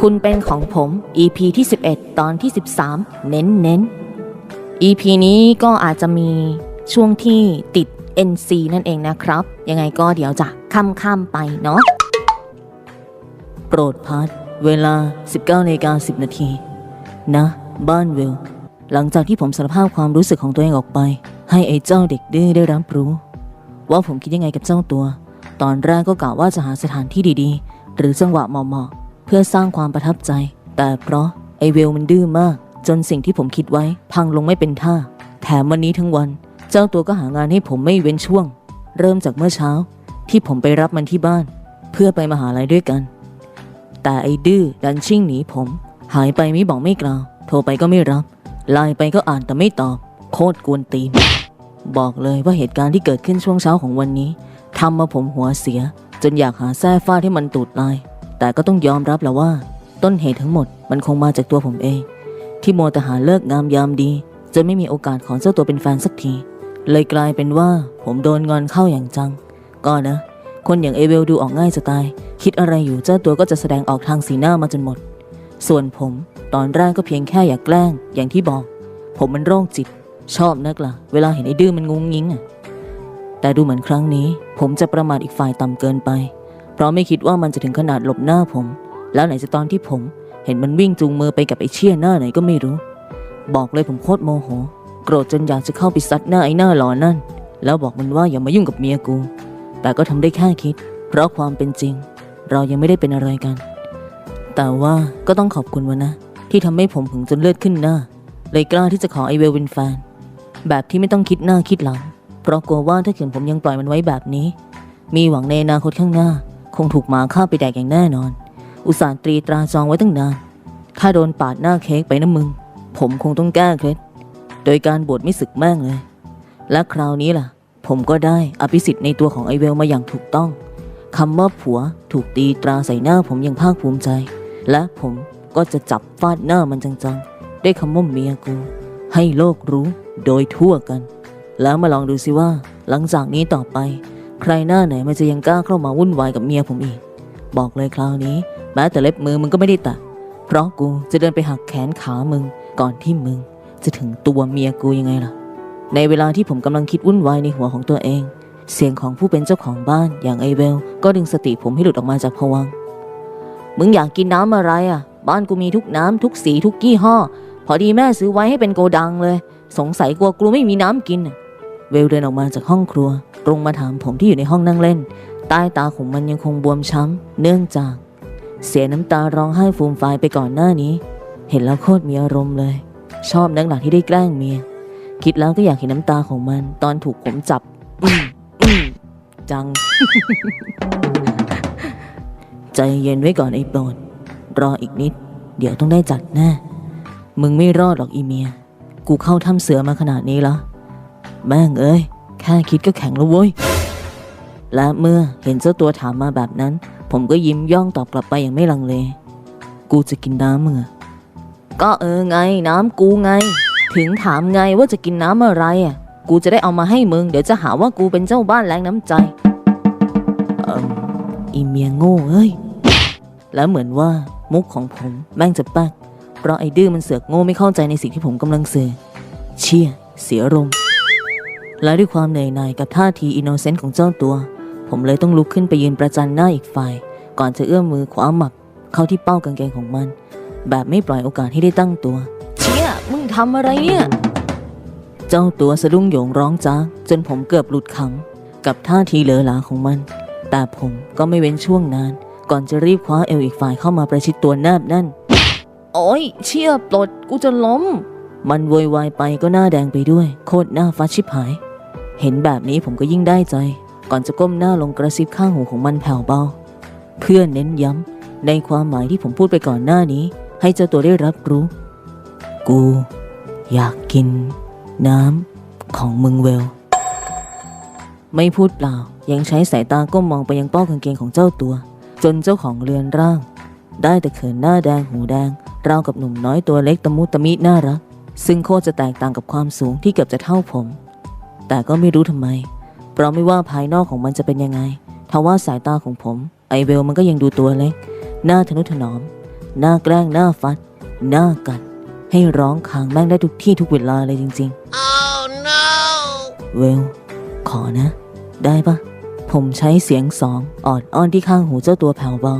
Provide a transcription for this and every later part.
คุณเป็นของผม EP ที่ 11 ตอนที่ 13 เน้นเน้น EP นี้ก็อาจจะมีช่วงที่ติด NC นั่นเองนะครับ ยังไงก็เดี๋ยวจะค่ำๆไปเนาะโปรดพัดเวลา 19นาฬิกา10 นาที นะ บ้านวิลหลังจากที่ผมสารภาพความรู้สึกของตัวเองออกไป ให้ไอ้เจ้าเด็กดื้อได้รับรู้ ว่าผมคิดยังไงกับเจ้าตัว ตอนแรกก็กะว่าจะหาสถานที่ดีๆ หรือจังหวะเหมาะๆเพื่อสร้างความประทับใจ แต่เพราะไอเวลมันดื้อมาก จนสิ่งที่ผมคิดไว้พังลงไม่เป็นท่า แถมวันนี้ทั้งวัน เจ้าตัวก็หางานให้ผมไม่เว้นช่วง เริ่มจากเมื่อเช้า ที่ผมไปรับมันที่บ้าน เพื่อไปมหาลัยด้วยกัน แต่ไอ้ดื้อดันชิ่งหนีผม หายไปไม่บอกไม่กล่าว โทรไปก็ไม่รับไลน์ไปก็อ่านแต่ไม่ตอบ โคตรกวนตีน บอกเลยว่าเหตุการณ์ที่เกิดขึ้นช่วงเช้าของวันนี้ทำมาผมหัวเสีย จนอยากหาแส้ฟาดให้มันตูดลาย แต่ก็ต้องยอมรับแหละว่า ต้นเหตุทั้งหมดมันคงมาจากตัวผมเอง ที่โมแต่หาเลิกงามยามดี จนไม่มีโอกาสขอเจ้าตัวเป็นแฟนสักที เลยกลายเป็นว่าผมโดนงอนเข้าอย่างจัง ก็นะ คนอย่างเอเวลดูออกง่ายจะตาย คิดอะไรอยู่เจ้าตัวก็จะแสดงออกทางสีหน้ามาจนหมด ส่วนผมตอนแรกก็เพียงแค่อยากแกล้ง อย่างที่บอก ผมมันโรคจิต ชอบนักล่ะ เวลาเห็นไอ้ดื้อมันงุ้งงิ้งอะแต่ดูเหมือนครั้งนี้ ผมจะประมาทอีกฝ่ายต่ำเกินไป เพราะไม่คิดว่ามันจะถึงขนาดหลบหน้าผม แล้วไหนจะตอนที่ผม เห็นมันวิ่งจูงมือไปกับไอ้เชี่ยหน้าไหนก็ไม่รู้ บอกเลยผมโคตรโมโห โกรธจนอยากจะเข้าไปซัดหน้าไอ้หน้าหลอนนั่น แล้วบอกมันว่าอย่ามายุ่งกับเมียกู แต่ก็ทำได้แค่คิด เพราะความเป็นจริง เรายังไม่ได้เป็นอะไรกัน แต่ว่าก็ต้องขอบคุณวันนะ ที่ทำให้ผมหึงจนเลือดขึ้นหน้า เลยกล้าที่จะขอไอเวลเป็นแฟน แบบที่ไม่ต้องคิดหน้าคิดหลัง เพราะกลัวว่าถ้าเกิดผมยังปล่อยมันไว้แบบนี้ มีหวังในอนาคตข้างหน้า คงถูกหมาฆ่าไปแดกอย่างแน่นอน อุตส่าห์ตรีตราจองไว้ตั้งนาน ถ้าโดนปาดหน้าเค้กไปนะมึง ผมคงต้องแก้เคล็ดโดยการบวชไม่ศึกแม่งเลย และคราวนี้ล่ะ ผมก็ได้อภิสิทธิ์ในตัวของไอเวลมาอย่างถูกต้องคำว่าผัวถูกตีตราใส่หน้าผมอย่างภาคภูมิใจ และผมก็จะจับฟาดหน้ามันจังๆ ด้วยคำว่าเมียกู ให้โลกรู้ โดยทั่วกัน แล้วมาลองดูสิว่า หลังจากนี้ต่อไป ใครหน้าไหนมันจะยังกล้าเข้ามาวุ่นวายกับเมียผมอีก บอกเลยคราวนี้ แม้แต่เล็บมือมึงก็ไม่ได้ตัดเพราะกูจะเดินไปหักแขนขามึงก่อนที่มึง จะถึงตัวเมียกูยังไงล่ะ ในเวลาที่ผมกำลังคิดวุ่นวายในหัวของตัวเอง เสียงของผู้เป็นเจ้าของบ้านอย่างไอเวล ก็ดึงสติผมให้หลุดออกมาจากภวังมึงอยากกินน้ำอะไรอะ บ้านกูมีทุกน้ำทุกสีทุกยี่ห้อ พอดีแม่ซื้อไว้ให้เป็นโกดังเลย สงสัยกลัวกูไม่มีน้ำกิน เวลเดินออกมาจากห้องครัว ตรงมาถามผมที่อยู่ในห้องนั่งเล่น ใต้ตาของมันยังคงบวมช้ำ เนื่องจาก เสียน้ำตาร้องไห้ฟูมฟายไปก่อนหน้านี้ เห็นแล้วโคตรมีอารมณ์เลย ชอบนักหลักที่ได้แกล้งเมีย คิดแล้วก็อยากเห็นน้ำตาของมันตอนถูกผมจับจัง ใจเย็นไว้ก่อนไอ้โปรดรออีกนิด เดี๋ยวต้องได้จัดแน่มึงไม่รอดหรอกอีเมีย กูเข้าถ้ำเสือมาขนาดนี้แล้วแม่งเอ้ย แค่คิดก็แข็งแล้วเว้ย และเมื่อเห็นเจ้าตัวถามมาแบบนั้น ผมก็ยิ้มย่องตอบกลับไปอย่างไม่ลังเล กูจะกินน้ำมึงอะก็เออไงน้ำกูไง ถึงถามไงว่าจะกินน้ำอะไรอะ กูจะได้เอามาให้มึง เดี๋ยวจะหาว่ากูเป็นเจ้าบ้านแรงน้ำใจเอิมอีเมียโง่เอ้ย แล้วเหมือนว่ามุกของผมแม่งจะปัก เพราะไอ้ดื้อมันเสือกโง่ไม่เข้าใจในสิ่งที่ผมกำลังสื่อ เชี่ย เสียรมและด้วยความเหนื่อยหน่ายกับท่าทีอินโนเซนต์ของเจ้าตัว ผมเลยต้องลุกขึ้นไปยืนประจันหน้าอีกฝ่าย ก่อนจะเอื้อมมือขวาหมับเข้าที่เป้ากางเกงของมัน แบบไม่ปล่อยโอกาสให้ได้ตั้งตัว เชี่ย มึงทำอะไรเนี่ย เจ้าตัวสะดุ้งโหยงร้องจ้าจนผมเกือบหลุดขำกับท่าทีเหลอหลาของมัน แต่ผมก็ไม่เว้นช่วงนาน ก่อนจะรีบคว้าเอวอีกฝ่ายเข้ามาประชิดตัวแนบแนั่น โอ้ยเชี่ยปลดกูจะล้ม มันโวยวายไปก็หน้าแดงไปด้วย โคตรหน้าฟัดชิบหาย เห็นแบบนี้ผมก็ยิ่งได้ใจ ก่อนจะก้มหน้าลงกระซิบข้างหูของมันแผ่วเบา เพื่อเน้นย้ำ ในความหมายที่ผมพูดไปก่อนหน้านี้ ให้เจ้าตัวได้รับรู้ กู อยากกิน น้ำของมึงเวล ไม่พูดเปล่า ยังใช้สายตาก้มมองไปยังป้ากางเกงของเจ้าตัว จนเจ้าของเรือนร่าง ได้แต่เขินหน้าแดงหูแดง ราวกับหนุ่มน้อยตัวเล็กตะมุตะมิน่ารัก ซึ่งโคตรจะแตกต่างกับความสูงที่เกือบจะเท่าผม แต่ก็ไม่รู้ทำไม เพราะไม่ว่าภายนอกของมันจะเป็นยังไงทว่าสายตาของผม ไอเวลมันก็ยังดูตัวเล็ก หน้าทนุถนอม หน้าแกล้งหน้าฟัด หน้ากัด ให้ร้องคางแม่งได้ทุกที่ทุกเวลาเลยจริง Oh no! ๆเวล ขอนะ ได้ปะผมใช้เสียงสองออดอ้อนที่ข้างหูเจ้าตัวแผ่วเบา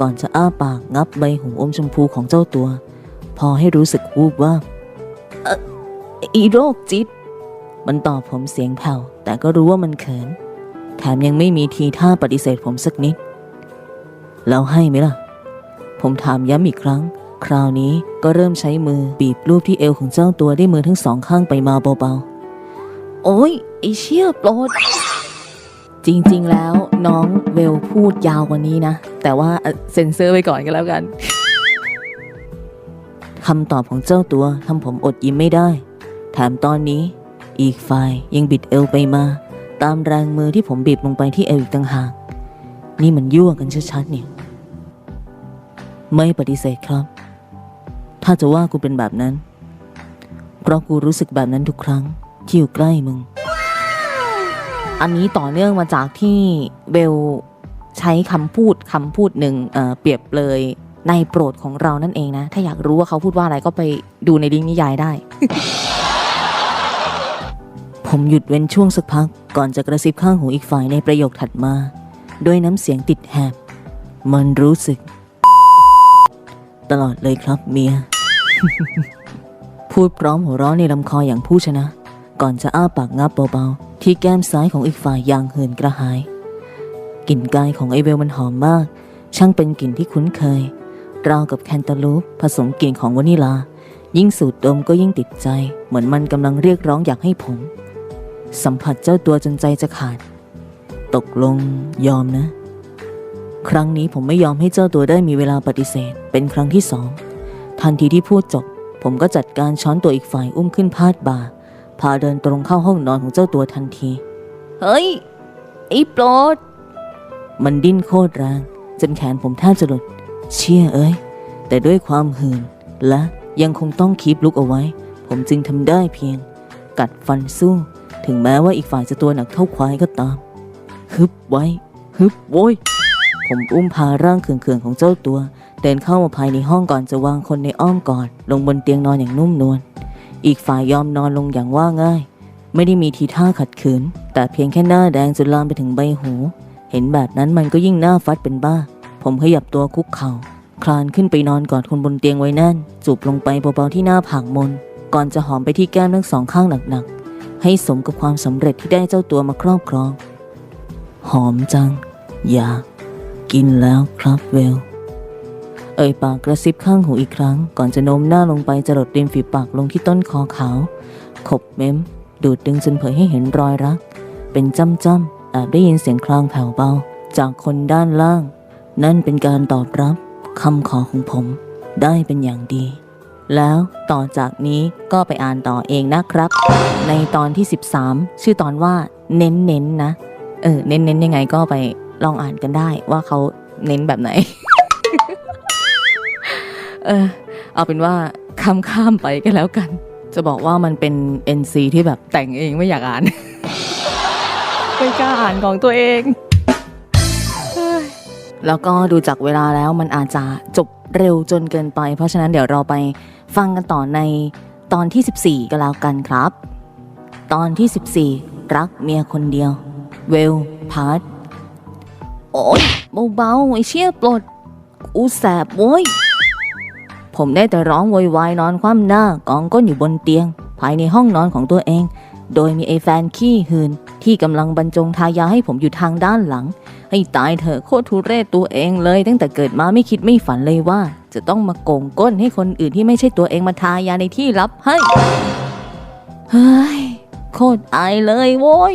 ก่อนจะอ้าปากงับใบหูอมชมพูของเจ้าตัว พอให้รู้สึกวูบว่าอออีโรคจิต มันตอบผมเสียงแผ่วแต่ก็รู้ว่ามันเขิน แถมยังไม่มีทีท่าปฏิเสธผมสักนิด แล้วให้ไหมล่ะ ผมถามย้ำอีกครั้ง คราวนี้ก็เริ่มใช้มือบีบรูปที่เอวของเจ้าตัวด้วยมือทั้งสองข้างไปมาเบาๆ โอ้ยไอเชี่ยโปรด จริงๆแล้วน้องเวลพูดยาวกว่านี้นะ แต่ว่าเซ็นเซอร์ไว้ก่อนก็แล้วกันคำตอบของเจ้าตัวทำผมอดยิ้มไม่ได้ แถมตอนนี้ อีกฝ่ายยังบิดเอวไปมา ตามแรงมือที่ผมบีบลงไปที่เอวอีกต่างหาก นี่มันยั่วกันชัดๆเนี่ยไม่ปฏิเสธครับ ถ้าจะว่ากูเป็นแบบนั้น เพราะกูรู้สึกแบบนั้นทุกครั้ง ที่อยู่ใกล้มึง อันนี้ต่อเนื่องมาจากที่เบล ใช้คำพูดคำพูดหนึ่งเเปรียบเลยในโปรดของเรานั่นเองนะ ถ้าอยากรู้ว่าเขาพูดว่าอะไรก็ไปดูในลิงก์นิยายได้ ผมหยุดเว้นช่วงสักพัก ก่อนจะกระซิบข้างหูอีกฝ่ายในประโยคถัดมา ด้วยน้ำเสียงติดแหบ มันรู้สึก ตลอดเลยครับเมีย พูดพร้อมหัวเราะในลำคออย่างผู้ชนะ ก่อนจะอ้าปากงับเบาๆ ที่แก้มซ้ายของอีกฝ่ายอย่างเหินกระหาย กลิ่นกายของไอเวลมันหอมมาก ช่างเป็นกลิ่นที่คุ้นเคย ราวกับแคนตาลูปผสมกลิ่นของวานิลา ยิ่งสูดดมก็ยิ่งติดใจ เหมือนมันกำลังเรียกร้องอยากให้ผม สัมผัสเจ้าตัวจนใจจะขาด ตกลงยอมนะ ครั้งนี้ผมไม่ยอมให้เจ้าตัวได้มีเวลาปฏิเสธ เป็นครั้งที่สอง ทันทีที่พูดจบ ผมก็จัดการช้อนตัวอีกฝ่ายอุ้มขึ้นพาดบ่าพาเดินตรงเข้าห้องนอนของเจ้าตัวทันที เฮ้ยไอ้โปรด มันดิ้นโคตรแรงจนแขนผมแทบจะหลุด เชี่ยเอ้ย แต่ด้วยความหืนและยังคงต้องคีบลุกเอาไว้ ผมจึงทำได้เพียง กัดฟันสู้ ถึงแม้ว่าอีกฝ่ายจะตัวหนักเท่าควายก็ตาม ฮึบไว้ ฮึบโว้ย ผมอุ้มพาร่างเขื่องๆของเจ้าตัว เดินเข้ามาภายในห้องก่อนจะวางคนในอ้อมกอดลงบนเตียงนอนอย่างนุ่มนวล อีกฝ่ายยอมนอนลงอย่างว่าง่าย ไม่ได้มีทีท่าขัดขืน แต่เพียงแค่หน้าแดงจนลามไปถึงใบหู เห็นแบบนั้นมันก็ยิ่งหน้าฟัดเป็นบ้า ผมขยับตัวคุกเข่าคลานขึ้นไปนอนกอดคนบนเตียงไว้แน่น จูบลงไปเบาๆที่หน้าผากมน ก่อนจะหอมไปที่แก้มทั้งสองข้างหนักๆ ให้สมกับความสำเร็จที่ได้เจ้าตัวมาครอบครอง หอมจัง อยากกินแล้วครับเวล เอ่ยปากกระซิบข้างหูอีกครั้ง ก่อนจะโน้มหน้าลงไปจรดริมฝีปากลงที่ต้นคอขาว ขบเม้ม ดูดดึงจนเผยให้เห็นรอยรัก เป็นจ้ำจ้ำ แอบได้ยินเสียงคลางแผ่วเบา จากคนด้านล่าง นั่นเป็นการตอบรับคำขอของผมได้เป็นอย่างดี แล้วต่อจากนี้ก็ไปอ่านต่อเองนะครับ ในตอนที่ 13 ชื่อตอนว่าเน้นๆนนะ เออ เน้นๆยังไงก็ไปลองอ่านกันได้ว่าเขาเน้นแบบไหน เออ เอาเป็นว่าข้ามข้ามๆไปก็แล้วกัน จะบอกว่ามันเป็น NC ที่แบบแต่งเองไม่อยากอ่าน ไม่กล้าอ่านของตัวเอง แล้วก็ดูจากเวลาแล้วมันอาจจะจบเร็วจนเกินไป เพราะฉะนั้นเดี๋ยวเราไปฟังกันต่อในตอนที่ 14 ก็แล้วกันครับ ตอนที่ 14 รักเมียคนเดียว เวลพาร์ทโอ๊ยเบาๆไอเชี่ยปลด อูแสบโว้ยผมได้แต่ร้องโวยวายนอนคว่ำหน้ากองก้นอยู่บนเตียง ภายในห้องนอนของตัวเอง โดยมีไอแฟนขี้หืน ที่กำลังบรรจงทายาให้ผมอยู่ทางด้านหลัง ให้ตายเถอะโคตรทุเรศตัวเองเลย ตั้งแต่เกิดมาไม่คิดไม่ฝันเลยว่า จะต้องมาโกงก้นให้คนอื่นที่ไม่ใช่ตัวเองมาทายาในที่ลับให้เฮ้ยโคตรอายเลยโว้ย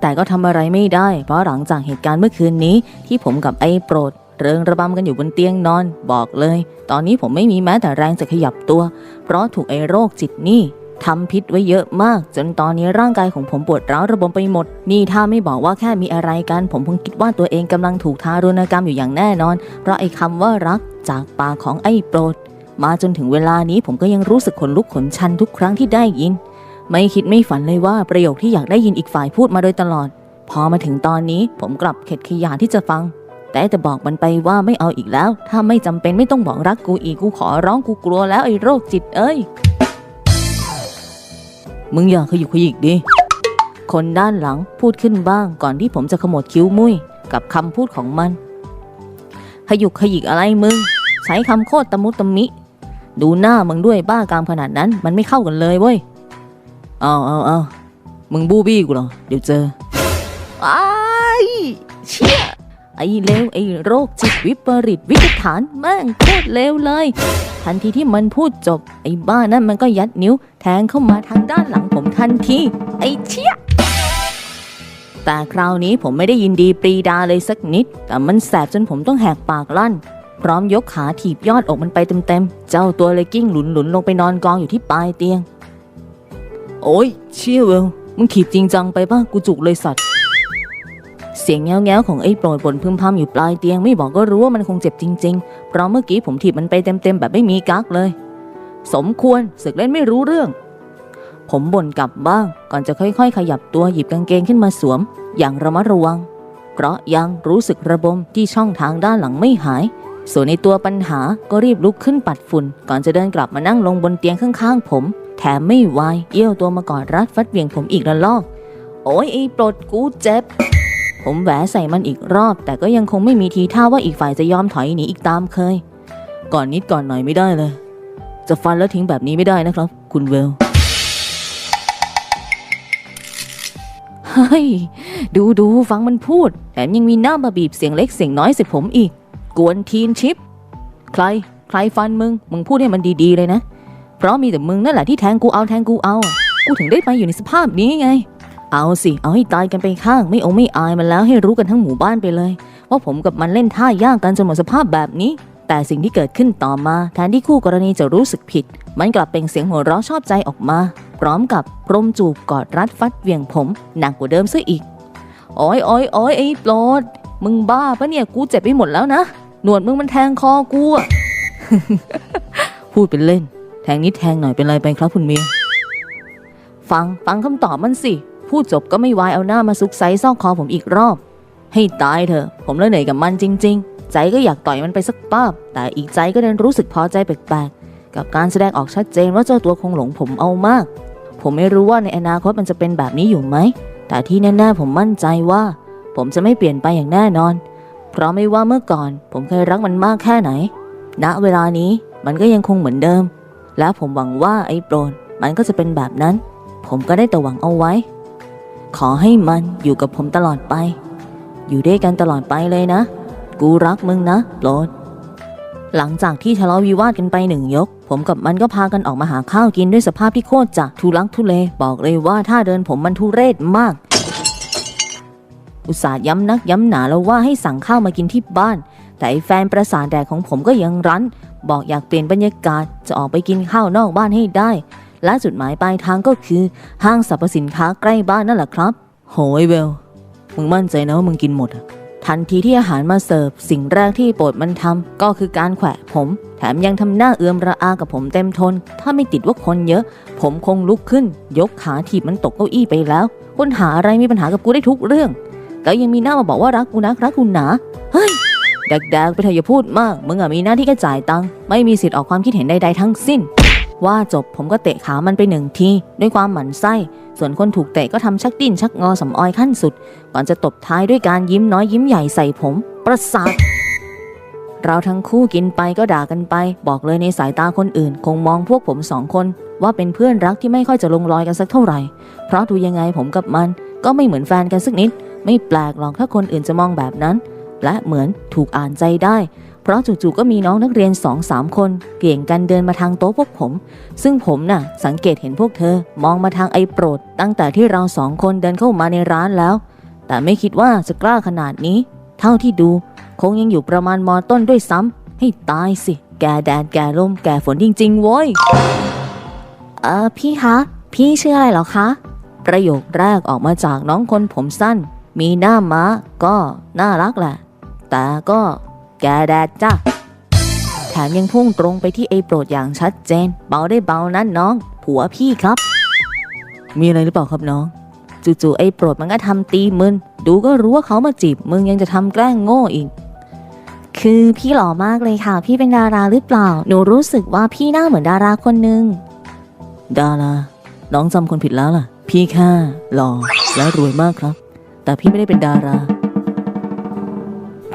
แต่ก็ทำอะไรไม่ได้ เพราะหลังจากเหตุการณ์เมื่อคืนนี้ ที่ผมกับไอ้โปรด เริงระบำกันอยู่บนเตียงนอน บอกเลย ตอนนี้ผมไม่มีแม้แต่แรงจะขยับตัว เพราะถูกไอ้โรคจิตนี่ ทำพิษไว้เยอะมาก จนตอนนี้ร่างกายของผมปวดร้าวระบมไปหมด นี่ถ้าไม่บอกว่าแค่มีอะไรกัน ผมคงคิดว่าตัวเองกำลังถูกทารุณกรรมอยู่อย่างแน่นอน เพราะไอ้คำว่ารักจากปากของไอ้โปรด มาจนถึงเวลานี้ผมก็ยังรู้สึกขนลุกขนชันทุกครั้งที่ได้ยิน ไม่คิดไม่ฝันเลยว่าประโยคที่อยากได้ยินอีกฝ่ายพูดมาโดยตลอด พอมาถึงตอนนี้ผมกลับเข็ดขยาที่จะฟังแต่แต่บอกมันไปว่าไม่เอาอีกแล้ว ถ้าไม่จำเป็นไม่ต้องบอกรักกูอีกกูขอร้องกูกลัวแล้วไอ้โรคจิตเอ้ย มึงอย่าขยุกขยิกดิ คนด้านหลังพูดขึ้นบ้างก่อนที่ผมจะขมวดคิ้วมุ้ยกับคำพูดของมัน ขยุกขยิกอะไรมึง ใช้คำโคตรตะมุตะมิ ดูหน้ามึงด้วยบ้ากามขนาดนั้นมันไม่เข้ากันเลยเว้ย เอาเอาเอามึงบูบี้กูเหรอ เดี๋ยวเจอไอ้ายเชี่ย ไอ้เลวไอ้โรคจิตวิปริตวิตฐานแม่งโคตรเลวเลย ทันทีที่มันพูดจบ ไอ้บ้านั่นมันก็ยัดนิ้ว แทงเข้ามาทางด้านหลังผมทันทีไอ้เชี่ยแต่คราวนี้ผมไม่ได้ยินดีปรีดาเลยสักนิด แต่มันแสบจนผมต้องแหกปากลั่น พร้อมยกขาถีบยอดอกมันไปเต็มๆ เจ้าตัวเลยกิ้งหลุนๆลงไปนอนกองอยู่ที่ปลายเตียง โอ้ยเชี่ยเวลมึงถีบจริงจังไปป่ะกูจุกเลยสัตว์ เสียงแง้วๆของไอ้โปรดบนพึมพำอยู่ปลายเตียงไม่บอกก็รู้ว่ามันคงเจ็บจริงๆ เพราะเมื่อกี้ผมถีบมันไปเต็มๆ แบบไม่มีกักเลย สมควรศึกเล่นไม่รู้เรื่อง ผมบ่นกลับบ้าง ก่อนจะค่อยๆ ขยับตัวหยิบกางเกงขึ้นมาสวม อย่างระมัดระวัง เพราะยังรู้สึกระบมที่ช่องทางด้านหลังไม่หาย ส่วนในตัวปัญหาก็รีบลุกขึ้นปัดฝุ่น ก่อนจะเดินกลับมานั่งลงบนเตียงข้างๆ ผม แถมไม่วายเอี้ยวตัวมากอดรัดฟัดเวียงผมอีกระลอก โอ้ยไอ้ปลดกูเจ็บ ผมแหวใส่มันอีกรอบ แต่ก็ยังคงไม่มีทีท่าว่าอีกฝ่ายจะยอมถอยหนีอีกตามเคย ก่อนนิดก่อนหน่อยไม่ได้เลย จะฟันแล้วทิ้งแบบนี้ไม่ได้นะครับ คุณเวลเฮ้ยดูดูฟังมันพูดแถมยังมีหน้ามาบีบเสียงเล็กเสียงน้อยใส่ผมอีก กวนทีนชิป ใคร ใครฟันมึง มึงพูดให้มันดีๆเลยนะ เพราะมีแต่มึงนั่นแหละที่แทงกูเอาแทงกูเอา กูถึงได้ไปอยู่ในสภาพนี้ไง เอาสิ เอาให้ตายกันไปข้าง ไม่องไม่อายมันแล้วให้รู้กันทั้งหมู่บ้านไปเลย ว่าผมกับมันเล่นท่ายากกันจนหมดสภาพแบบนี้ แต่สิ่งที่เกิดขึ้นต่อมาแทนที่คู่กรณีจะรู้สึกผิด มันกลับเป็นเสียงหัวเราะชอบใจออกมา พร้อมกับพรมจูบกอดรัดฟัดเวียงผมหนักกว่าเดิมซะอีกโอ้ยโอ้ยโอ้ยไอ้โปรดมึงบ้าปะเนี่ยกูเจ็บไปหมดแล้วนะหนวดมึงมันแทงคอกูอะพูดเป็นเล่น แทงนิดแทงหน่อยเป็นไรไปครับคุณเมียฟังฟังคำตอบมันสิ พูดจบก็ไม่วายเอาหน้ามาซุกไซซอกคอผมอีกรอบ ให้ตายเถอะ ผมเลยเหนื่อยกับมันจริง ๆ ใจก็อยากต่อยมันไปสักป้าบ แต่อีกใจก็เดินรู้สึกพอใจแปลกๆ กับการแสดงออกชัดเจนว่าเจ้าตัวคงหลงผมเอามาก ผมไม่รู้ว่าในอนาคตมันจะเป็นแบบนี้อยู่ไหม แต่ที่แน่ๆผมมั่นใจว่า ผมจะไม่เปลี่ยนไปอย่างแน่นอน เพราะไม่ว่าเมื่อก่อน ผมเคยรักมันมากแค่ไหน ณ เวลานี้มันก็ยังคงเหมือนเดิม และผมหวังว่าไอ้โปรดมันก็จะเป็นแบบนั้น ผมก็ได้แต่หวังเอาไว้ ขอให้มันอยู่กับผมตลอดไป อยู่ด้วยกันตลอดไปเลยนะ กูรักมึงนะโปรดหลังจากที่ทะเลาะวิวาทกันไปหนึ่งยก ผมกับมันก็พากันออกมาหาข้าวกินด้วยสภาพที่โคตรจะทุลักทุเล บอกเลยว่าถ้าเดินผมมันทุเรศมาก อุตส่าห์ย้ำนักย้ำหนาแล้วว่าให้สั่งข้าวมากินที่บ้าน แต่ไอแฟนประสาทแดกของผมก็ยังรั้น บอกอยากเปลี่ยนบรรยากาศจะออกไปกินข้าวนอกบ้านให้ได้ และจุดหมายปลายทางก็คือห้างสรรพสินค้าใกล้บ้านนั่นแหละครับ โหยเวล มึงมั่นใจนะว่ามึงกินหมดอะทันทีที่อาหารมาเสิร์ฟสิ่งแรกที่โปรดมันทำก็คือการแขวะผม แถมยังทำหน้าเอือมระอากับผมเต็มทน ถ้าไม่ติดว่าคนเยอะ ผมคงลุกขึ้น ยกขาถีบมันตกเก้าอี้ไปแล้ว คนหาอะไรมีปัญหากับกูได้ทุกเรื่อง แล้วยังมีหน้ามาบอกว่ารักกูนักรักกูหนาเฮ้ยแดกๆไปเถอะอย่าพูดมาก มึงอะมีหน้าที่แค่จ่ายตังค์ไม่มีสิทธิ์ออกความคิดเห็นใดๆทั้งสิ้น ว่าจบผมก็เตะขามันไปหนึ่งทีด้วยความหมั่นไส้ ส่วนคนถูกเตะก็ทำชักดิ้นชักงอสำออยขั้นสุด ก่อนจะตบท้ายด้วยการยิ้มน้อยยิ้มใหญ่ใส่ผม ประสาทเราทั้งคู่กินไปก็ด่ากันไป บอกเลยในสายตาคนอื่น คงมองพวกผมสองคน ว่าเป็นเพื่อนรักที่ไม่ค่อยจะลงรอยกันสักเท่าไหร่ เพราะดูยังไงผมกับมัน ก็ไม่เหมือนแฟนกันสักนิด ไม่แปลกหรอกถ้าคนอื่นจะมองแบบนั้น และเหมือนถูกอ่านใจได้ เพราะจู่ๆก็มีน้องนักเรียนสองสามคนเกี่ยงกันเดินมาทางโต๊ะพวกผม ซึ่งผมน่ะ สังเกตเห็นพวกเธอ มองมาทางไอ้โปรด ตั้งแต่ที่เราสองคนเดินเข้ามาในร้านแล้ว แต่ไม่คิดว่าจะกล้าขนาดนี้ เท่าที่ดู คงยังอยู่ประมาณมอต้นด้วยซ้ำให้ตายสิ แกแดดแกลมแกฝนจริงๆโว้ยเออพี่คะ พี่ชื่ออะไรเหรอคะ ประโยคแรกออกมาจากน้องคนผมสั้น มีหน้าม้าก็น่ารักแหละ แต่ก็ แกแดดจ้ะแถมยังพุ่งตรงไปที่ไอ้โปรดอย่างชัดเจน เบาได้เบานั้นน้อง ผัวพี่ครับ มีอะไรหรือเปล่าครับน้อง จู่ๆไอ้โปรดมันก็ทำตีมึน ดูก็รู้ว่าเขามาจีบมึงยังจะทำแกล้งโง่อีก คือพี่หล่อมากเลยค่ะ พี่เป็นดาราหรือเปล่า หนูรู้สึกว่าพี่หน้าเหมือนดาราคนหนึ่งดารา น้องจำคนผิดแล้วล่ะ พี่แค่หล่อและรวยมากครับ แต่พี่ไม่ได้เป็นดารา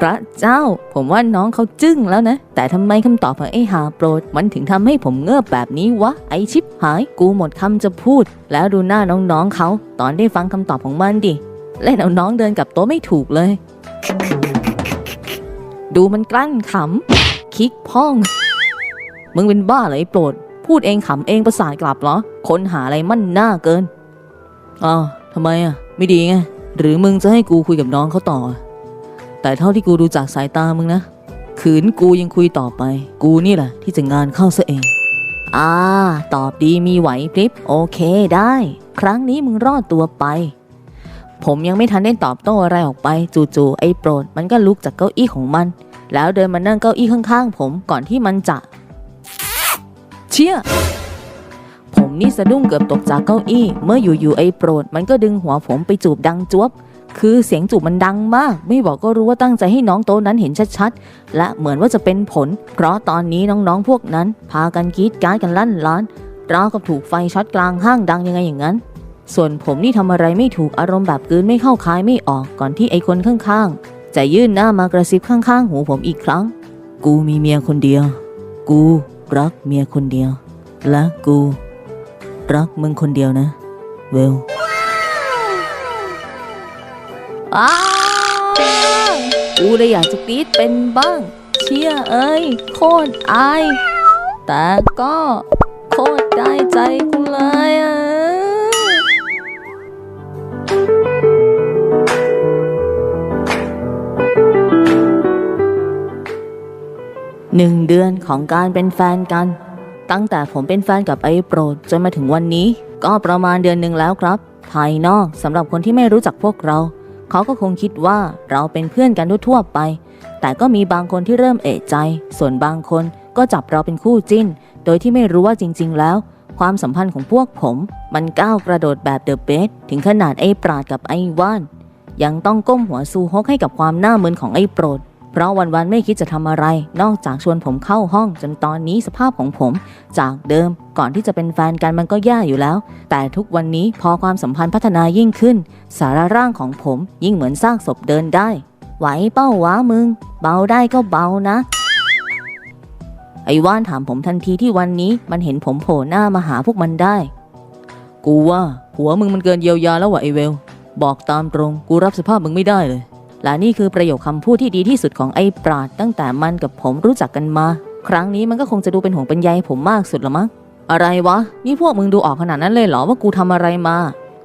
พระเจ้า ผมว่าน้องเขาจึ้งแล้วนะ แต่ทำไมคำตอบของไอ้หาโปรด มันถึงทำให้ผมเงือบแบบนี้วะ ไอชิปหาย กูหมดคำจะพูด แล้วดูหน้าน้องๆเขา ตอนได้ฟังคำตอบของมันดิ เล่นเอาน้องเดินกับโต๊ะไม่ถูกเลย ดูมันกลั้นขำ คิกพ่อง มึงเป็นบ้าเหรอไอ้โปรด พูดเองขำเองประสาทกลับเหรอ คนหาอะไรมั่นหน้าเกินอ้าวทำไมอะ ไม่ดีไง หรือมึงจะให้กูคุยกับน้องเขาต่อ แต่เท่าที่กูดูจากสายตามึงนะ ขืนกูยังคุยต่อไป กูนี่แหละที่จะงานเข้าซะเอง อ่า ตอบดีมีไหวพริบ โอเคได้ ครั้งนี้มึงรอดตัวไป ผมยังไม่ทันได้ตอบโต้อะไรออกไป จู่ๆไอ้โปรดมันก็ลุกจากเก้าอี้ของมัน แล้วเดินมานั่งเก้าอี้ข้างๆ ผมก่อนที่มันจะ เชี่ยผมนี่สะดุ้งเกือบตกจากเก้าอี้ เมื่ออยู่ๆไอ้โปรดมันก็ดึงหัวผมไปจูบดังจวบ คือเสียงจูบมันดังมาก ไม่บอกก็รู้ว่าตั้งใจให้น้องโตนั้นเห็นชัดๆ และเหมือนว่าจะเป็นผล เพราะตอนนี้น้องๆพวกนั้น พากันกรีดกรารกันลั่นล้านราวกับถูกไฟช็อตกลางห้างดังยังไงอย่างนั้น ส่วนผมนี่ทำอะไรไม่ถูกอารมณ์แบบกืนไม่เข้าคายไม่ออกก่อนที่ไอ้คนข้างๆจะยื่นหน้ามากระซิบข้างๆหูผมอีกครั้ง กูมีเมียคนเดียว กูรักเมียคนเดียว และกู รักมึงคนเดียวนะ เวล อ้าวูเลยอยากจะกรี๊ดเป็นบ้าง เชี่ยเอ้ย โคตรอาย แต่ก็โคตรได้ใจกูเลยอะหนึ่งเดือนของการเป็นแฟนกัน ตั้งแต่ผมเป็นแฟนกับไอ้โปรดจนมาถึงวันนี้ ก็ประมาณเดือนหนึ่งแล้วครับ ภายนอกสำหรับคนที่ไม่รู้จักพวกเรา เขาก็คงคิดว่าเราเป็นเพื่อนกันทั่วๆไป แต่ก็มีบางคนที่เริ่มเอะใจ ส่วนบางคนก็จับเราเป็นคู่จิ้น โดยที่ไม่รู้ว่าจริง ๆ แล้ว ความสัมพันธ์ของพวกผม มันก้าวกระโดดแบบเดอะเบสถึงขนาดไอ้ปราดกับไอ้ว่าน ยังต้องก้มหัวซูฮกให้กับความหน้ามึนของไอ้โปรด เพราะวันๆไม่คิดจะทำอะไร นอกจากชวนผมเข้าห้องจนตอนนี้สภาพของผม จากเดิมก่อนที่จะเป็นแฟนกันมันก็แย่อยู่แล้ว แต่ทุกวันนี้พอความสัมพันธ์พัฒนายิ่งขึ้น สาระร่างของผมยิ่งเหมือนซากศพเดินได้ ไหวเป้าวะมึง เบาได้ก็เบานะ ไอ้ว่านถามผมทันทีที่วันนี้มันเห็นผมโผล่หน้ามาหาพวกมันได้ กูว่าผัวมึงมันเกินเยียวยาแล้ววะไอเวล บอกตามตรง กูรับสภาพมึงไม่ได้เลย และนี่คือประโยคคำพูดที่ดีที่สุดของไอ้ปราดตั้งแต่มันกับผมรู้จักกันมา ครั้งนี้มันก็คงจะดูเป็นห่วงเป็นใยผมมากสุดละมั้งอะไรวะ นี่พวกมึงดูออกขนาดนั้นเลยเหรอว่ากูทำอะไรมา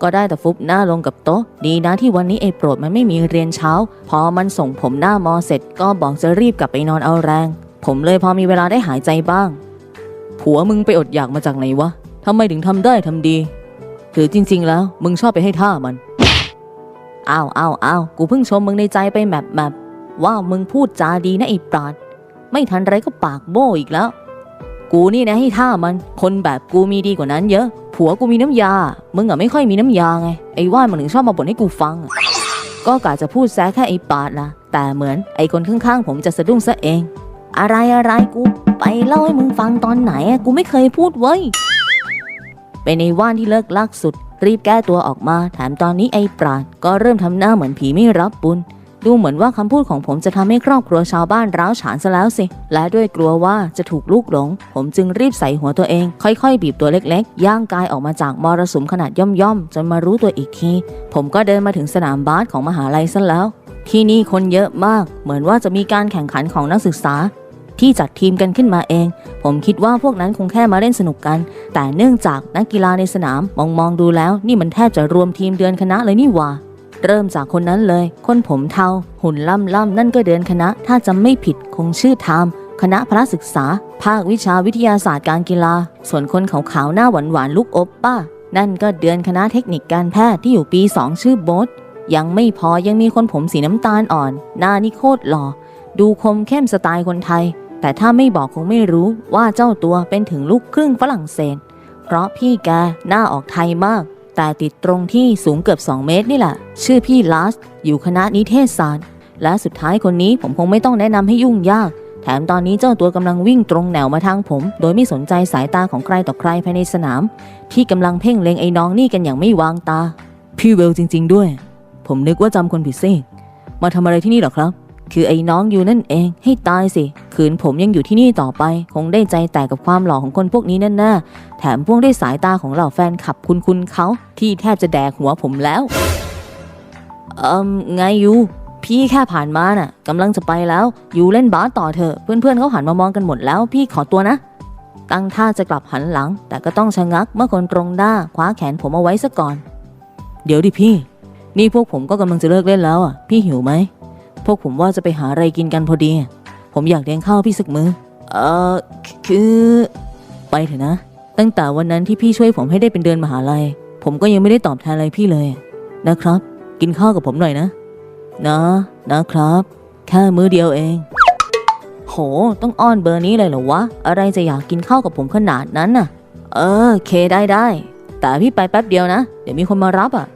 ก็ได้แต่ฟุบหน้าลงกับโต๊ะ ดีนะที่วันนี้ไอ้โปรดมันไม่มีเรียนเช้า พอมันส่งผมหน้ามอเสร็จก็บอกจะรีบกลับไปนอนเอาแรง ผมเลยพอมีเวลาได้หายใจบ้าง ผัวมึงไปอดอยากมาจากไหนวะทำไมถึงทำได้ทำดี หรือจริง ๆ แล้วมึงชอบไปให้ท่ามัน อ้าวอ้าวอ้าวกูเพิ่งชมมึงในใจไปแบบแบบว่ามึงพูดจาดีนะไอ้ปราด ไม่ทันไรก็ปากโบ้อีกแล้ว กูนี่นะให้ท่ามัน คนแบบกูมีดีกว่านั้นเยอะ ผัวกูมีน้ำยา มึงอะไม่ค่อยมีน้ำยาไง ไอ้ว่านมันถึงชอบมาบ่นให้กูฟัง ก็กะจะพูดแซะแค่ไอ้ปาดละแต่เหมือนไอ้คนข้างๆ ผมจะสะดุ้งซะเอง อะไรอะไรกู ไปเล่าให้มึงฟังตอนไหนกูไม่เคยพูดเว้ย เป็นไอ้ว่านที่เลิกลักสุด รีบแก้ตัวออกมา แถมตอนนี้ไอ้ปราดก็เริ่มทำหน้าเหมือนผีไม่รับบุญ ดูเหมือนว่าคำพูดของผมจะทำให้ครอบครัวชาวบ้านร้าวฉานซะแล้วสิ และด้วยกลัวว่าจะถูกลูกหลง ผมจึงรีบใส่หัวตัวเอง ค่อยๆ บีบตัวเล็กๆ ย่างกายออกมาจากมรสุมขนาดย่อมๆ จนมารู้ตัวอีกที ผมก็เดินมาถึงสนามบาสของมหาลัยซะแล้ว ที่นี่คนเยอะมาก เหมือนว่าจะมีการแข่งขันของนักศึกษา ที่จัดทีมกันขึ้นมาเอง ผมคิดว่าพวกนั้นคงแค่มาเล่นสนุกกัน แต่เนื่องจากนักกีฬาในสนามมองมองดูแล้ว นี่มันแทบจะรวมทีมเดือนคณะเลยนี่หว่า เริ่มจากคนนั้นเลย คนผมเทา หุ่นล่ำล่ำนั่นก็เดือนคณะ ถ้าจำไม่ผิดคงชื่อไทม์คณะพระศึกษา ภาควิชาวิทยาศาสตร์การกีฬา ส่วนคนขาวๆหน้าหวานหวานๆลูกอบป้า นั่นก็เดือนคณะเทคนิคการแพทย์ที่อยู่ปี 2 ชื่อโบ๊ทยังไม่พอยังมีคนผมสีน้ำตาลอ่อน หน้านี่โคตรหล่อ ดูคมเข้มสไตล์คนไทย แต่ถ้าไม่บอกคงไม่รู้ว่าเจ้าตัวเป็นถึงลูกครึ่งฝรั่งเศส เพราะพี่แกหน้าออกไทยมาก แต่ติดตรงที่สูงเกือบ 2 เมตรนี่แหละ ชื่อพี่ลาส อยู่คณะนิเทศศาสตร์ และสุดท้ายคนนี้ผมคงไม่ต้องแนะนำให้ยุ่งยาก แถมตอนนี้เจ้าตัวกำลังวิ่งตรงแนวมาทางผม โดยไม่สนใจสายตาของใครต่อใครภายในสนาม ที่กำลังเพ่งเล็งไอ้น้องนี่กันอย่างไม่วางตา พี่เวลจริง ๆ ด้วย ผมนึกว่าจำคนผิดซิมาทำอะไรที่นี่หรอครับ คือไอ้น้องอยู่นั่นเอง ให้ตายสิขืนผมยังอยู่ที่นี่ต่อไป คงได้ใจแตกกับความหล่อของคนพวกนี้แน่ๆแถมพ่วงด้วยสายตาของเหล่าแฟนขับคุณคุณเขาที่แทบจะแดกหัวผมแล้ว เอ่มไงยูพี่แค่ผ่านมาน่ะกำลังจะไปแล้วยูเล่นบาสต่อเถอะเพื่อนๆเขาหันมามองกันหมดแล้ว พี่ขอตัวนะตั้งท่าจะกลับหันหลัง แต่ก็ต้องชะงักเมื่อคนตรงหน้าคว้าแขนผมเอาไว้ซะก่อน เดี๋ยวดิพี่ นี่พวกผมก็กำลังจะเลิกเล่นแล้วอะ พี่หิวไหม พวกผมว่าจะไปหาอะไรกินกันพอดี ผมอยากเลี้ยงข้าวพี่สักมือเออคือ ไปเถอะนะ ตั้งแต่วันนั้นที่พี่ช่วยผมให้ได้เป็นเดือนมหาลัย ผมก็ยังไม่ได้ตอบแทนอะไรพี่เลยนะครับ กินข้าวกับผมหน่อยนะ นะนะครับ แค่มื้อเดียวเอง โห ต้องอ้อนเบอร์นี้เลยเหรอวะ อะไรจะอยากกินข้าวกับผมขนาดนั้นน่ะ เออ เคได้ได้ แต่พี่ไปแป๊บเดียวนะ เดี๋ยวมีคนมารับอะ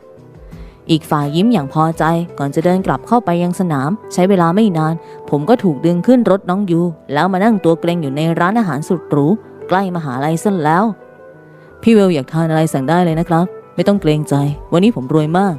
อีกฝ่ายยิ้มอย่างพอใจก่อนจะเดินกลับเข้าไปยังสนาม ใช้เวลาไม่นาน ผมก็ถูกดึงขึ้นรถน้องยู แล้วมานั่งตัวเกรงอยู่ในร้านอาหารสุดหรูใกล้มหาลัยซะแล้ว พี่เวลอยากทานอะไรสั่งได้เลยนะครับ ไม่ต้องเกรงใจ วันนี้ผมรวยมาก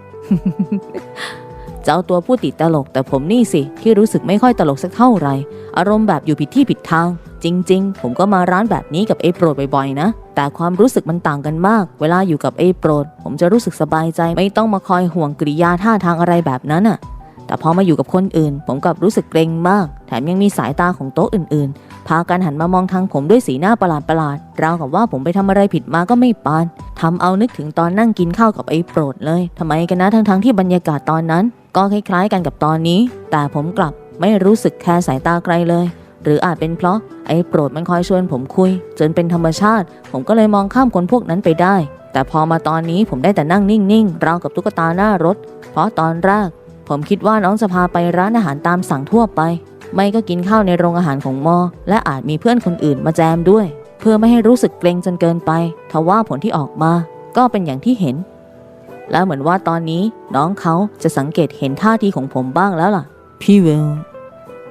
เจ้าตัวพูดติดตลกแต่ผมนี่สิที่รู้สึกไม่ค่อยตลกสักเท่าไหร่อารมณ์แบบอยู่ผิดที่ผิดทาง จริง ๆ ผมก็มาร้านแบบนี้กับเอโปรดบ่อยๆนะ แต่ความรู้สึกมันต่างกันมาก เวลาอยู่กับเอโปรด ผมจะรู้สึกสบายใจไม่ต้องมาคอยห่วงกริยาท่าทางอะไรแบบนั้นน่ะ แต่พอมาอยู่กับคนอื่น ผมกลับรู้สึกเกรงมาก แถมยังมีสายตาของโต๊ะอื่นๆ พากันหันมามองทางผมด้วยสีหน้าประหลาดๆราวกับว่าผมไปทำอะไรผิดมาก็ไม่ปานทำเอานึกถึงตอนนั่งกินข้าวกับไอ้โปรดเลยทำไมกันนะทั้งๆที่บรรยากาศตอนนั้น ก็คล้ายๆกันกับตอนนี้ แต่ผมกลับไม่รู้สึกแคร์สายตาใครเลย หรืออาจเป็นเพราะไอ้โปรดมันคอยชวนผมคุย จนเป็นธรรมชาติ ผมก็เลยมองข้ามคนพวกนั้นไปได้ แต่พอมาตอนนี้ผมได้แต่นั่งนิ่งๆราวกับตุ๊กตาหน้ารถ เพราะตอนแรก ผมคิดว่าน้องจะพาไปร้านอาหารตามสั่งทั่วไป ไม่ก็กินข้าวในโรงอาหารของมอ และอาจมีเพื่อนคนอื่นมาแจมด้วย เพื่อไม่ให้รู้สึกเกรงจนเกินไปทว่าผลที่ออกมา ก็เป็นอย่างที่เห็น และเหมือนว่าตอนนี้น้องเขาจะสังเกตเห็นท่าทีของผมบ้างแล้วล่ะ พี่เวล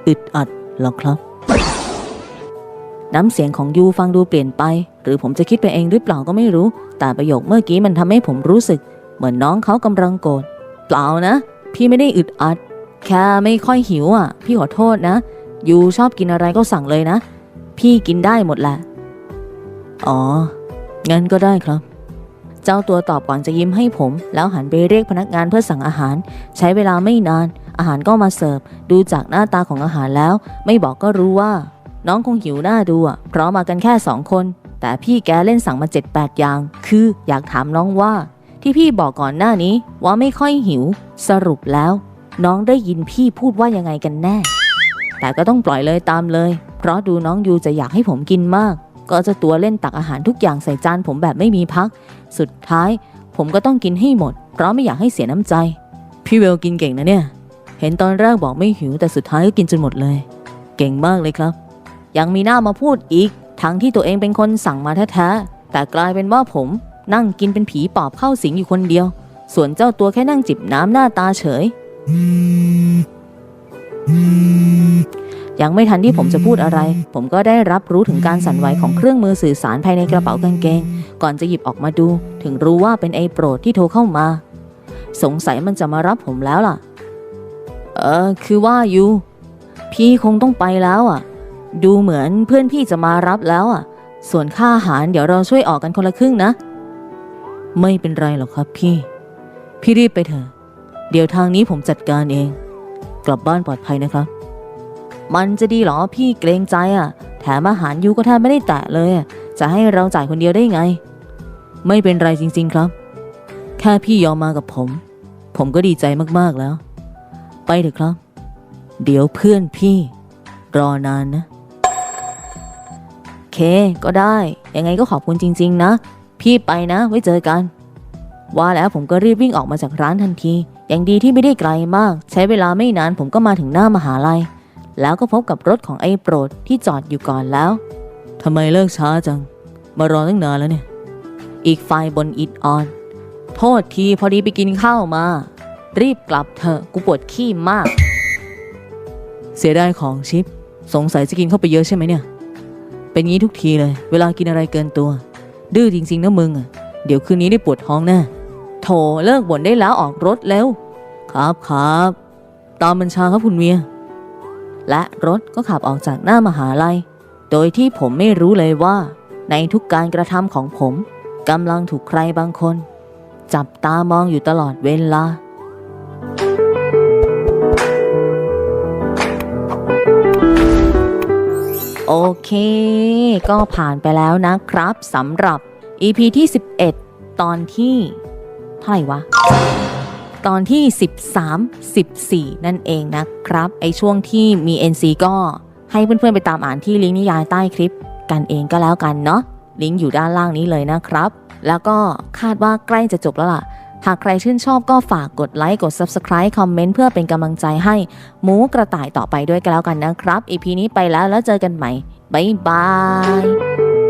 อึดอัดหรอครับ น้ำเสียงของยูฟังดูเปลี่ยนไป หรือผมจะคิดไปเองหรือเปล่าก็ไม่รู้ แต่ประโยคเมื่อกี้มันทำให้ผมรู้สึก เหมือนน้องเขากำลังโกรธเปล่านะ พี่ไม่ได้อึดอัด แค่ไม่ค่อยหิวอะ พี่ขอโทษนะ ยูชอบกินอะไรก็สั่งเลยนะ พี่กินได้หมดแหละ อ๋อ งั้นก็ได้ครับ เจ้าตัวตอบก่อนจะยิ้มให้ผม แล้วหันไปเรียกพนักงานเพื่อสั่งอาหาร ใช้เวลาไม่นาน อาหารก็มาเสิร์ฟ ดูจากหน้าตาของอาหารแล้ว ไม่บอกก็รู้ว่า น้องคงหิวหน้าดูอะเพราะมากันแค่สองคน แต่พี่แกเล่นสั่งมา 7-8 อย่าง คืออยากถามน้องว่า ที่พี่บอกก่อนหน้านี้ว่าไม่ค่อยหิว สรุปแล้ว น้องได้ยินพี่พูดว่ายังไงกันแน่ แต่ก็ต้องปล่อยเลยตามเลย เพราะดูน้องยูจะอยากให้ผมกินมาก ก็จะตัวเล่นตักอาหารทุกอย่างใส่จานผมแบบไม่มีพัก สุดท้าย ผมก็ต้องกินให้หมด เพราะไม่อยากให้เสียน้ำใจ พี่เวลกินเก่งนะเนี่ย เห็นตอนแรกบอกไม่หิวแต่สุดท้ายก็กินจนหมดเลย เก่งมากเลยครับ ยังมีหน้ามาพูดอีก ทั้งที่ตัวเองเป็นคนสั่งมาแท้ๆแต่กลายเป็นว่าผมนั่งกินเป็นผีปอบเข้าสิงอยู่คนเดียว ส่วนเจ้าตัวแค่นั่งจิบน้ำหน้าตาเฉย ยังไม่ทันที่ผมจะพูดอะไร ผมก็ได้รับรู้ถึงการสั่นไหวของเครื่องมือสื่อสารภายในกระเป๋ากางเกง ก่อนจะหยิบออกมาดู ถึงรู้ว่าเป็นไอ้โปรดที่โทรเข้ามา สงสัยมันจะมารับผมแล้วล่ะ เออ คือว่ายูพี่คงต้องไปแล้วอะ ดูเหมือนเพื่อนพี่จะมารับแล้วอะ ส่วนค่าอาหารเดี๋ยวเราช่วยออกกันคนละครึ่งนะ ไม่เป็นไรหรอกครับพี่ พี่รีบไปเถอะ เดี๋ยวทางนี้ผมจัดการเอง กลับบ้านปลอดภัยนะครับ มันจะดีหรอพี่เกรงใจอะ แถมอาหารยูก็แทบไม่ได้แตะเลยอะจะให้เราจ่ายคนเดียวได้ไง ไม่เป็นไรจริง ๆครับ แค่พี่ยอมมากับผม ผมก็ดีใจมากๆแล้ว ไปเถอะครับ เดี๋ยวเพื่อนพี่ รอนานนะเคก็ได้ ยังไงก็ขอบคุณจริง ๆ นะ พี่ไปนะ ไว้เจอกัน ว่าแล้วผมก็รีบวิ่งออกมาจากร้านทันทียังดีที่ไม่ได้ไกลมาก ใช้เวลาไม่นานผมก็มาถึงหน้ามหาลัย แล้วก็พบกับรถของไอ้โปรดที่จอดอยู่ก่อนแล้วทำไมเลิกช้าจัง มารอตั้งนานแล้วเนี่ย อีกฝ่ายบนอิดออน โทษทีพอดีไปกินข้าวมา รีบกลับเถอะกูปวดขี้มาก เสียดายของชิป สงสัยจะกินเข้าไปเยอะใช่ไหมเนี่ย เป็นงี้ทุกทีเลย เวลากินอะไรเกินตัว ดื้อจริงๆนะมึงอะเดี๋ยวคืนนี้ได้ปวดท้องแน่โถเลิกบ่นได้แล้วออกรถแล้ว ครับครับ ตามบัญชาครับคุณเมีย และรถก็ขับออกจากหน้ามหาลัย โดยที่ผมไม่รู้เลยว่า ในทุกการกระทำของผมกำลังถูกใครบางคน จับตามองอยู่ตลอดเวลาโอเค ก็ผ่านไปแล้วนะครับสำหรับ EP ที่ 11 ตอนที่ เท่าไหร่วะ ตอนที่ 13 14 นั่นเองนะครับ ไอช่วงที่มี NC ก็ให้เพื่อนๆไปตามอ่านที่ลิงก์นิยายใต้คลิป กันเองก็แล้วกันเนาะลิงก์อยู่ด้านล่างนี้เลยนะครับ แล้วก็คาดว่าใกล้จะจบแล้วล่ะ หากใครชื่นชอบก็ฝากกดไลค์กด Subscribe คอมเมนต์เพื่อเป็นกำลังใจให้หมูกระต่ายต่อไปด้วยกันแล้วกันนะครับ EP นี้ไปแล้วแล้วเจอกันใหม่ บ๊ายบาย